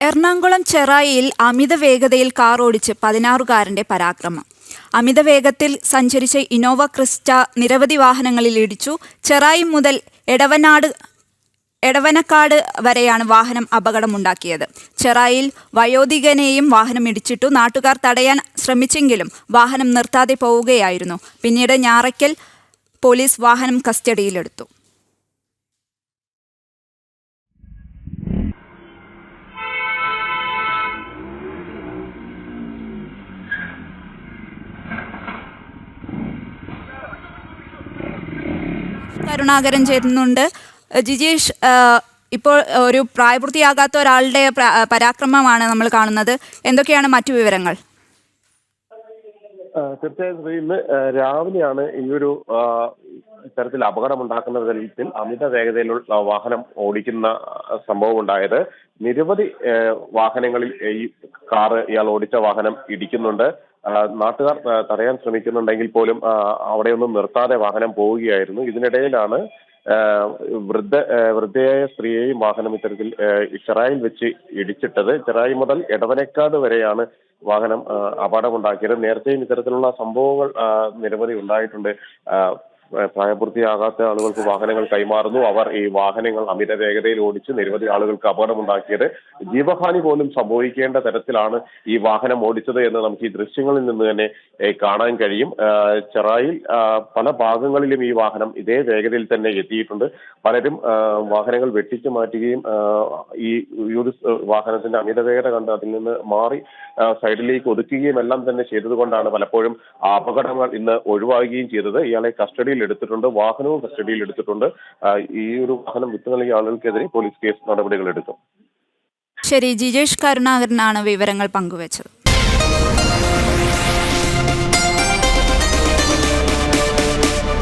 എറണാകുളം ചെറായിയിൽ അമിത വേഗതയിൽ കാർ ഓടിച്ച് പതിനാറുകാരന്റെ പരാക്രമം. അമിത വേഗത്തിൽ സഞ്ചരിച്ച ഇനോവ ക്രിസ്റ്റ നിരവധി വാഹനങ്ങളിൽ ഇടിച്ചു. ചെറായി മുതൽ എടവനാട് എടവനക്കാട് വരെയാണ് വാഹനം അപകടമുണ്ടാക്കിയത്. ചെറായിൽ വയോധികനെയും വാഹനം ഇടിച്ചിട്ടു. നാട്ടുകാർ തടയാൻ ശ്രമിച്ചെങ്കിലും വാഹനം നിർത്താതെ പോവുകയായിരുന്നു. പിന്നീട് ഞാറയ്ക്കൽ പോലീസ് വാഹനം കസ്റ്റഡിയിലെടുത്തു. കരുണാകരൻ ചേരുന്നുണ്ട്. ജിജീഷ് ഇപ്പോൾ ഒരു പ്രായപൂർത്തിയാകാത്ത ഒരാളുടെ പ്ര- പരാക്രമമാണ് നമ്മൾ കാണുന്നത്. എന്തൊക്കെയാണ് മറ്റു വിവരങ്ങൾ? തീർച്ചയായും ഇന്ന് രാവിലെയാണ് ഈ ഒരു ഇത്തരത്തിൽ അപകടമുണ്ടാക്കുന്ന തരത്തിൽ അമിത വേഗതയിലുള്ള വാഹനം ഓടിക്കുന്ന സംഭവം ഉണ്ടായത് നിരവധി വാഹനങ്ങളിൽ ഈ കാറ് ഇയാൾ ഓടിച്ച വാഹനം ഇടിക്കുന്നുണ്ട്. നാട്ടുകാർ തടയാൻ ശ്രമിക്കുന്നുണ്ടെങ്കിൽ പോലും അവിടെയൊന്നും നിർത്താതെ വാഹനം പോവുകയായിരുന്നു. ഇതിനിടയിലാണ് വൃദ്ധ വൃദ്ധയായ സ്ത്രീയെയും വാഹനം ഇത്തരത്തിൽ ചെറായിൽ വെച്ച് ഇടിച്ചിട്ടത്. ചെറായി മുതൽ എടവനക്കാട് വരെയാണ് വാഹനം അപകടമുണ്ടാക്കിയത്. നേരത്തെയും ഇത്തരത്തിലുള്ള സംഭവങ്ങൾ നിരവധി ഉണ്ടായിട്ടുണ്ട്. പ്രായപൂർത്തിയാകാത്ത ആളുകൾക്ക് വാഹനങ്ങൾ കൈമാറുന്നു. അവർ ഈ വാഹനങ്ങൾ അമിത വേഗതയിൽ ഓടിച്ച് നിരവധി ആളുകൾക്ക് അപകടമുണ്ടാക്കിയത് ജീവഹാനി പോലും സംഭവിക്കേണ്ട തരത്തിലാണ് ഈ വാഹനം ഓടിച്ചത് എന്ന് നമുക്ക് ഈ ദൃശ്യങ്ങളിൽ നിന്ന് തന്നെ കാണാൻ കഴിയും. ചെറായിൽ പല ഭാഗങ്ങളിലും ഈ വാഹനം ഇതേ വേഗതയിൽ തന്നെ എത്തിയിട്ടുണ്ട്. പലരും വാഹനങ്ങൾ വെട്ടിച്ചു മാറ്റുകയും ഈ ഒരു വാഹനത്തിന്റെ അമിത വേഗത കണ്ട് അതിൽ നിന്ന് മാറി സൈഡിലേക്ക് ഒതുക്കുകയും എല്ലാം തന്നെ ചെയ്തതുകൊണ്ടാണ് പലപ്പോഴും അപകടങ്ങൾ ഇന്ന് ഒഴിവാകുകയും ചെയ്തത്. ഇയാളെ കസ്റ്റഡിയിൽ എടുത്തിട്ടുണ്ട് വാഹനവും കസ്റ്റഡിയിൽ എടുത്തിട്ടുണ്ട്. ഈ ഒരു വാഹനം വിട്ടു നൽകിയ ആളുകൾക്കെതിരെ പോലീസ് കേസ് നടപടികൾ എടുക്കും. ശരി ജിജേഷ് കരുണാകരനാണ് വിവരങ്ങൾ പങ്കുവച്ചത്.